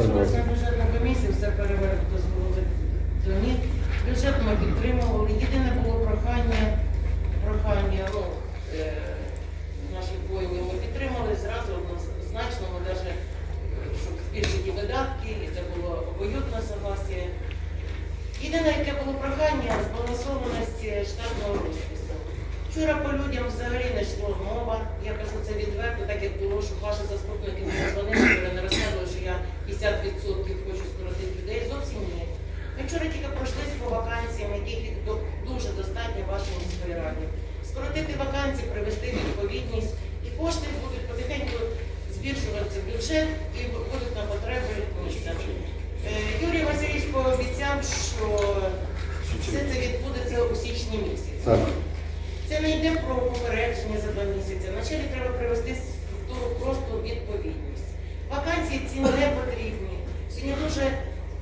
Обласна бюджетна комісія все перевернула до них. Бюджет ми підтримували. Єдине було прохання, прохання ну, е, наших воїнів ми підтримали зразу однозначно, ми навіть, е, щоб збільшити видатки, і це було обоюдне согласие. Єдине, яке було прохання збалансованості штатного розпису. Вчора по людям взагалі не йшла мова. Я кажу це відверто, так як було, що ваша заступник вашій. Скоротити вакансії, привести відповідність, і кошти будуть потихеньку збільшуватися бюджет і будуть на потреби міста. Е, Юрій Васильович пообіцяв, що все це відбудеться у січні місяці. Це не йде про попередження за два місяці. Вначалі треба привести структуру просто у відповідність. Вакансії ці не потрібні. Сьогодні дуже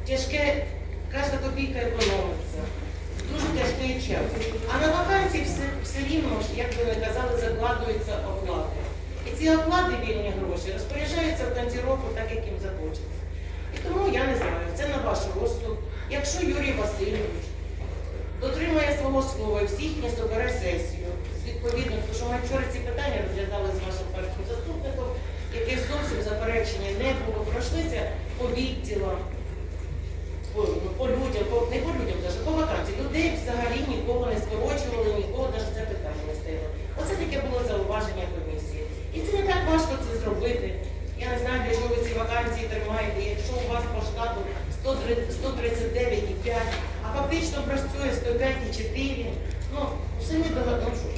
тяжке, кожна копійка економиться. Тяжкий час. А на вакансії все, все рівно, як ви не казали, закладуються оплати. І ці оплати вільні гроші розпоряджаються в кінці року так, як їм захочеться. І тому я не знаю, це на ваш розсуд. Якщо Юрій Васильович дотримує свого слова і всіх не собере сесію з відповідним, тому що ми вчора ці питання розглядали з вашим першим заступником, яких зовсім заперечення не було. Пройшлися по відділам, по, ну, по людям, по, не по людям, навіть по вакансії. Людей взагалі нікого не скорочували, нікого навіть це питання не стояло. Оце таке було зауваження комісії. І це не так важко це зробити. Я не знаю, для чого ви ці вакансії тримаєте. Якщо у вас по штату 139,5, а фактично працює 105,4, ну, самі догадали, ну що,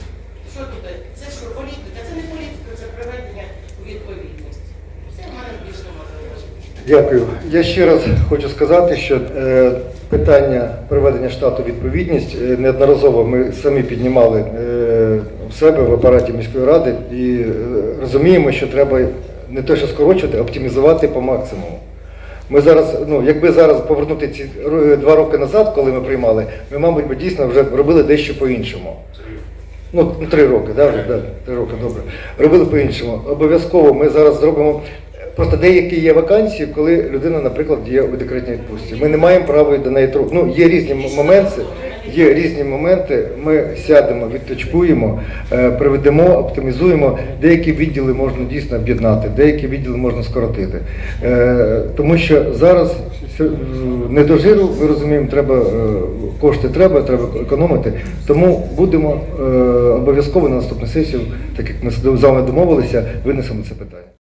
що тут? Це що, політика? Це не політика, це приведення у відповідність. Все в мене більше немає зауважень. Дякую. Я ще раз хочу сказати, що е, питання приведення штату відповідність е, неодноразово ми самі піднімали е, в себе в апараті міської ради і розуміємо, що треба не те, що скорочувати, а оптимізувати по максимуму. Ми зараз, ну якби зараз повернути ці два роки назад, коли ми приймали, ми, мабуть, би дійсно вже робили дещо по-іншому. Ну, три роки, да, вже, да, три роки, добре. Робили по-іншому. Обов'язково ми зараз зробимо. Просто деякі є вакансії, коли людина, наприклад, є у декретній відпустці. Ми не маємо права до неї тру. Ну, є різні моменти. Є різні моменти. Ми сядемо, відточкуємо, е, приведемо, оптимізуємо. Деякі відділи можна дійсно об'єднати, деякі відділи можна скоротити. Е, Тому що зараз не до жиру, ми розуміємо, треба е, кошти треба, треба економити. Тому будемо обов'язково на наступну сесію, так як ми з вами домовилися, винесемо це питання.